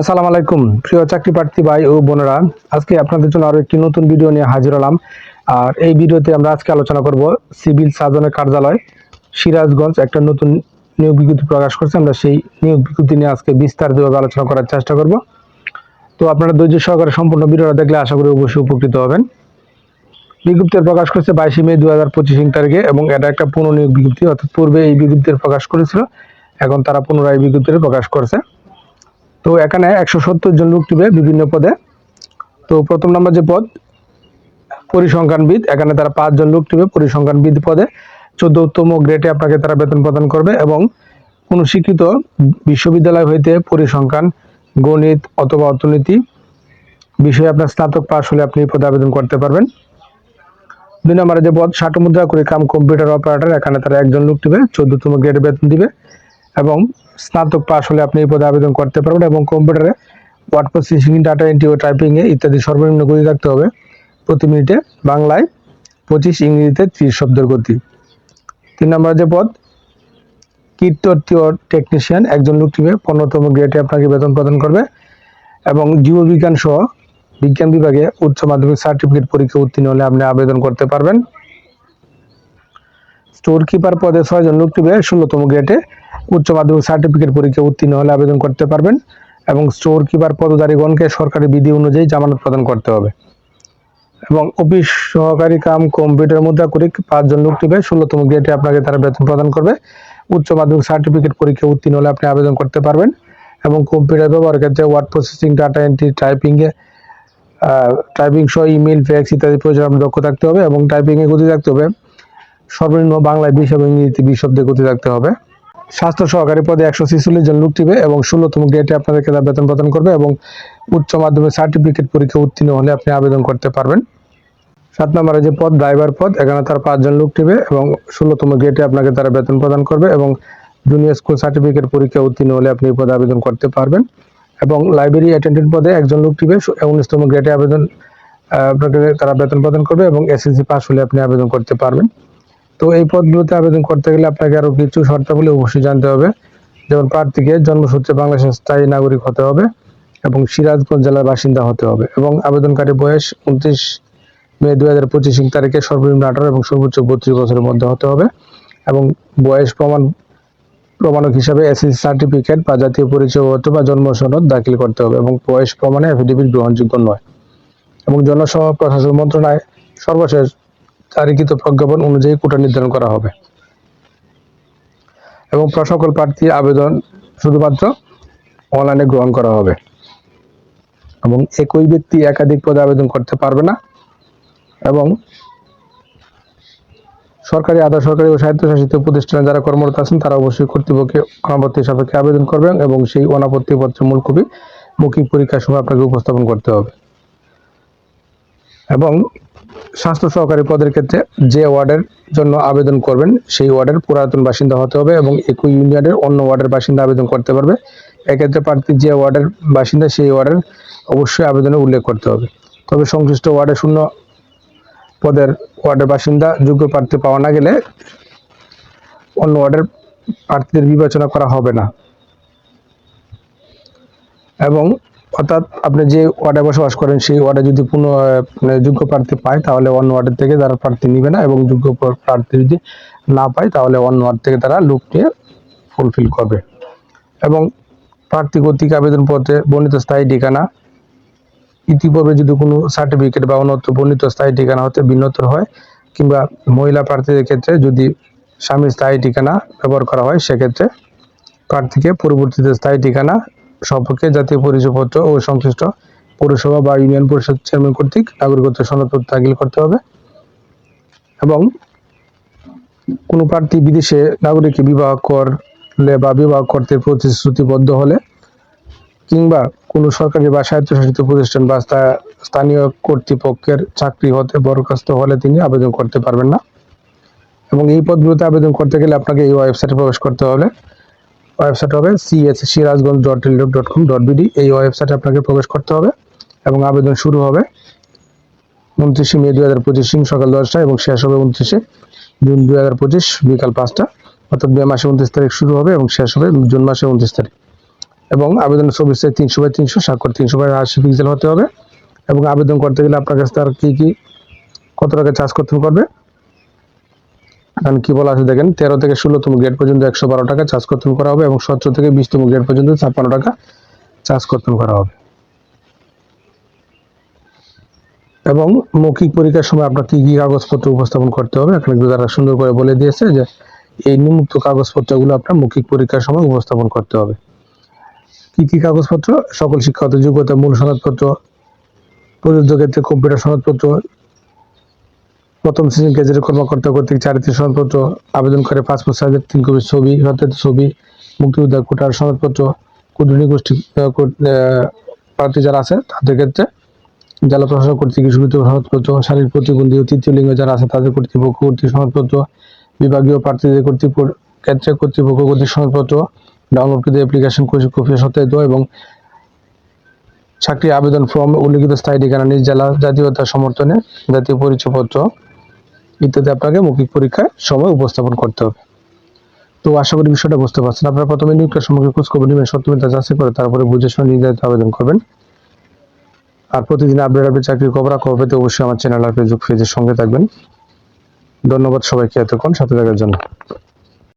আসসালামু আলাইকুম। প্রিয় চাকরি প্রার্থী ভাই ও বোনেরা, আজকে আপনাদের জন্য আরও একটি নতুন ভিডিও নিয়ে হাজির হলাম। আর এই ভিডিওতে আমরা আজকে আলোচনা করব সিভিল সার্জনের কার্যালয়, সিরাজগঞ্জ একটা নতুন নিয়োগ বিজ্ঞপ্তি প্রকাশ করছে। আমরা সেই নিয়োগ বিজ্ঞপ্তি নিয়ে আজকে বিস্তারিতভাবে আলোচনা করার চেষ্টা করব। তো আপনারা ধৈর্য সহকারে সম্পূর্ণ ভিডিওটা দেখলে আশা করি অবশ্যই উপকৃত হবেন। বিজ্ঞপ্তির প্রকাশ করছে বাইশে মে দু হাজার পঁচিশ তারিখে এবং এটা একটা পুনর্নিয়োগ বিজ্ঞপ্তি, অর্থাৎ পূর্বে এই বিজ্ঞপ্তির প্রকাশ করেছিল, এখন তারা পুনরায় বিজ্ঞপ্তির প্রকাশ করছে। তো এখানে একশো সত্তর জন লোক টিবে বিভিন্ন পদে। তো প্রথম নম্বর যে পদ, পরিসংখ্যানবিদ, এখানে তারা পাঁচজন লোক টিবে পরিসংখ্যানবিদ পদে। চোদ্দতম গ্রেডে আপনাকে তারা বেতন প্রদান করবে এবং কোনো শিক্ষিত বিশ্ববিদ্যালয় হইতে পরিসংখ্যান, গণিত অথবা অর্থনীতি বিষয়ে আপনার স্নাতক পাশ হলে আপনি এই পদে আবেদন করতে পারবেন। দুই নম্বরে যে পদ, ষাট মুদ্রা করে কাম কম্পিউটার অপারেটর, এখানে তারা একজন লোক টিবে চোদ্দতম গ্রেডে বেতন দিবে এবং স্নাতক পাশ হলে আপনি এই পদে আবেদন করতে পারবেন এবং কম্পিউটারে ওয়ার্ড প্রসেসিং, ডাটা এন্ট্রি ও টাইপিংয়ে ইত্যাদি সর্বনিম্ন গতি রাখতে হবে। প্রতি মিনিটে বাংলায় পঁচিশ, ইংরেজিতে ত্রিশ শব্দের গতি। তিন নম্বর যে পদ কীর্ততীয় টেকনিশিয়ান একজন লোক টিমে পনেরোতম গ্রেডে আপনাকে বেতন প্রদান করবে এবং জীববিজ্ঞান সহ বিজ্ঞান বিভাগে উচ্চ মাধ্যমিক সার্টিফিকেট পরীক্ষা উত্তীর্ণ হলে আপনি আবেদন করতে পারবেন। স্টোর কিপার পদে ছয়জন লোক টিবে ষোলোতম গ্রেডে উচ্চ মাধ্যমিক সার্টিফিকেট পরীক্ষা উত্তীর্ণ হলে আবেদন করতে পারবেন এবং স্টোর কিপার পদধারীগণকে সরকারি বিধি অনুযায়ী জামানত প্রদান করতে হবে। এবং অফিস সহকারী কাম কম্পিউটার মুদ্রা করে পাঁচজন লোক টিবে ষোলোতম গ্রেডে আপনাকে তারা বেতন প্রদান করবে। উচ্চ মাধ্যমিক সার্টিফিকেট পরীক্ষা উত্তীর্ণ হলে আপনি আবেদন করতে পারবেন। এবং কম্পিউটার ব্যবহার ক্ষেত্রে ওয়ার্ড প্রসেসিং ডাটা এন্ট্রি টাইপিংয়ে টাইপিং সহ ইমেল ফ্যাক্স ইত্যাদি প্রয়োজন দক্ষ থাকতে হবে এবং টাইপিংয়ে গতি থাকতে হবে। সর্বনিম্ন বাংলায় বিশ এবং ইংরেজিতে বিশ শব্দে গতি থাকতে হবে। স্বাস্থ্য সহকারী পদে একশো ছেচল্লিশ জন লোক টিবে এবং ষোলোতম গ্রেডে আপনাদেরকে তারা বেতন প্রদান করবে এবং উচ্চ মাধ্যমিক সার্টিফিকেট পরীক্ষা উত্তীর্ণ হলে আপনি আবেদন করতে পারবেন। সাত নম্বরে যে পদ ড্রাইভার পদ, এখানে তার পাঁচজন লোক টিবে এবং ষোলোতম গ্রেডে আপনাকে তারা বেতন প্রদান করবে এবং জুনিয়র স্কুল সার্টিফিকেট পরীক্ষা উত্তীর্ণ হলে আপনি এই পদে আবেদন করতে পারবেন। এবং লাইব্রেরি অ্যাটেন্ডেন্ট পদে একজন লোক টিবে উনিশতম গ্রেডে আবেদন আপনাকে তারা বেতন প্রদান করবে এবং এসএসসি পাস হলে আপনি আবেদন করতে পারবেন। তো এই পদগুলোতে আবেদন করতে গেলে আপনাকে আরও কিছু শর্তাবলী অবশ্যই জানতে হবে। যেমন প্রার্থীকে জন্মসূত্রে বাংলাদেশের স্থায়ী নাগরিক হতে হবে এবং সিরাজগঞ্জ জেলার বাসিন্দা হতে হবে এবং আবেদনকারীর বয়স উনত্রিশ মে দুই হাজার পঁচিশ তারিখে সর্বনিম্ন আঠারো এবং সর্বোচ্চ বত্রিশ বছরের মধ্যে হতে হবে এবং বয়স প্রমাণ, প্রমাণক হিসাবে এসএসসি সার্টিফিকেট বা জাতীয় পরিচয়পত্র বা জন্ম সনদ দাখিল করতে হবে এবং বয়স প্রমাণে অ্যাফিডেভিট গ্রহণযোগ্য নয়। এবং জনসভা, প্রশাসন মন্ত্রণালয় সর্বশেষ জারিকৃত প্রজ্ঞাপন অনুযায়ী কোটা নির্ধারণ করা হবে। এবং সকল প্রার্থীর আবেদন শুধুমাত্র অনলাইনে গ্রহণ করা হবে। এবং একই ব্যক্তি একাধিক পদে আবেদন করতে পারবে না। এবং সরকারি আধা সরকারি ও স্বায়ত্তশাসিত প্রতিষ্ঠানে যারা কর্মরত আছেন, তারা অবশ্যই কর্তৃপক্ষে অনাপত্তি সাপেক্ষে আবেদন করবেন এবং সেই অনাপত্তি পত্র মূল কপি মৌখিক পরীক্ষার সময় আপনাকে উপস্থাপন করতে হবে। এবং স্বাস্থ্য সহকারী পদের ক্ষেত্রে যে ওয়ার্ডের জন্য আবেদন করবেন, সেই ওয়ার্ডের পুরাতন বাসিন্দা হতে হবে এবং একই ইউনিয়নের অন্য ওয়ার্ডের বাসিন্দা আবেদন করতে পারবে। এক্ষেত্রে প্রার্থী যে ওয়ার্ডের বাসিন্দা, সেই ওয়ার্ডের অবশ্যই আবেদনে উল্লেখ করতে হবে। তবে সংশ্লিষ্ট ওয়ার্ডে শূন্য পদের ওয়ার্ডের বাসিন্দা, যোগ্য প্রার্থী পাওয়া না গেলে অন্য ওয়ার্ডের প্রার্থীদের বিবেচনা করা হবে না। এবং অর্থাৎ আপনি যে ওয়ার্ডে বসবাস করেন, সেই ওয়ার্ডে যদি পুনঃ মানে যোগ্য প্রার্থী পায়, তাহলে অন্য ওয়ার্ডের থেকে তারা প্রার্থী নিবে না এবং যোগ্য প্রার্থী যদি না পায়, তাহলে অন্য ওয়ার্ড থেকে তারা লোক নিয়ে ফুলফিল করবে। এবং প্রার্থী কর্তৃক আবেদনপত্রে বর্ণিত স্থায়ী ঠিকানা, ইতিপূর্বে যদি কোনো সার্টিফিকেট বা অন্যত্র বর্ণিত স্থায়ী ঠিকানা হতে ভিন্নতর হয়, কিংবা মহিলা প্রার্থীদের ক্ষেত্রে যদি স্বামীর স্থায়ী ঠিকানা ব্যবহার করা হয়, সেক্ষেত্রে প্রার্থীকে পরবর্তীতে স্থায়ী ঠিকানা সম্পর্কে জাতীয় পরিচয়পত্র ও সংশ্লিষ্ট পৌরসভা বা ইউনিয়ন পরিষদ চেয়ারম্যান কর্তৃক নাগরিকত্ব সনদপত্র দাখিল করতে হবে এবং কোনো প্রার্থী বিদেশে নাগরিককে বিবাহ করলে বা বিবাহ করতে প্রতিশ্রুতিবদ্ধ হলে কিংবা কোনো সরকারি বা স্বায়ত্তশাসিত প্রতিষ্ঠান বা স্থানীয় কর্তৃপক্ষের চাকরি হতে বরখাস্ত হলে তিনি আবেদন করতে পারবেন না। এবং এই পদগুলোতে আবেদন করতে গেলে আপনাকে এই ওয়েবসাইটে প্রবেশ করতে হবে। ওয়েবসাইট হবে CS Sirajganj dot Teletalk dot com dot BD এই ওয়েবসাইটে আপনাকে প্রবেশ করতে হবে এবং আবেদন শুরু হবে উনত্রিশে মে দুই হাজার পঁচিশ সকাল দশটা এবং শেষ হবে উনত্রিশে জুন দুই হাজার পঁচিশ, বিকাল পাঁচটা। অর্থাৎ মে মাসে উনত্রিশ তারিখ শুরু হবে এবং শেষ হবে জুন মাসে উনত্রিশ তারিখ। এবং আবেদন ছবি সাইজ তিনশো বাই তিনশো, স্বাক্ষর তিনশো বাই আশি পিক্সেল হতে হবে এবং আবেদন করতে গেলে আপনার কাছে তার কী কী, কত টাকা চার্জ করতে পারবে এখানে কি বলা আছে দেখেন, তেরো থেকে ষোলোতম গ্রেড পর্যন্ত একশো বারো টাকা চার্জ কর্তন করা হবে এবং সতেরো থেকে বিশতম গ্রেড পর্যন্ত ছাপ্পান্ন টাকা চার্জ কর্তন করা হবে। এবং মৌখিক পরীক্ষার সময় আপনার কি কি কাগজপত্র উপস্থাপন করতে হবে, এখানে তারা সুন্দর করে বলে দিয়েছে যে এই নিম্নোক্ত কাগজপত্রগুলো আপনার মৌখিক পরীক্ষার সময় উপস্থাপন করতে হবে। কি কি কাগজপত্র? সকল শিক্ষাগত যোগ্যতা, মূল সনদপত্র, প্রযোজ্য ক্ষেত্রে কম্পিউটার সনদপত্র প্রথম শ্রেণির গেজেটের কর্মকর্তা কর্তৃক চারিত্রিক সনদপত্র আবেদন করে পাসপোর্ট সাইজের তিন কপি ছবি সত্যায়িত ছবি, মুক্তিযোদ্ধা কোটার সনদপত্র ক্ষুদ্র গোষ্ঠী প্রার্থী যারা আছে তাদের ক্ষেত্রে জেলা প্রশাসন কর্তৃক স্বীকৃত সনদপত্র, শারীরিক প্রতিবন্ধী ও তৃতীয় লিঙ্গ যারা আছে তাদের কর্তৃপক্ষ কর্তৃক সনদপত্র, বিভাগীয় প্রার্থীদের কর্তৃপক্ষ ক্ষেত্রে কর্তৃপক্ষ কর্তৃক সনদপত্র ডাউনলোডকৃত অ্যাপ্লিকেশন কপি সত্যায়িত এবং চাকরি আবেদন ফর্ম উল্লিখিত স্থায়ী ঠিকানা নিজ জেলা জাতীয়তা সমর্থনে জাতীয় পরিচয়পত্র ইত্যাদি আপনাকে মৌখিক পরীক্ষার সময় উপস্থাপন করতে হবে। তো আশা করি বিষয়টা বুঝতে পারছেন। আপনারা প্রথমে নিয়োগের সম্পর্কে খোঁজ খবর নেবেন সত্যমিতা যাচাই করে তারপরে বুঝে শুনে নির্ধারিত আবেদন করবেন। আর প্রতিদিন আপডেট আপডেট চাকরির খবর খবর পেতে অবশ্যই আমার চ্যানেল আর ফেসবুক পেজের সঙ্গে থাকবেন। ধন্যবাদ সবাইকে এতক্ষণ সাথে থাকার জন্য।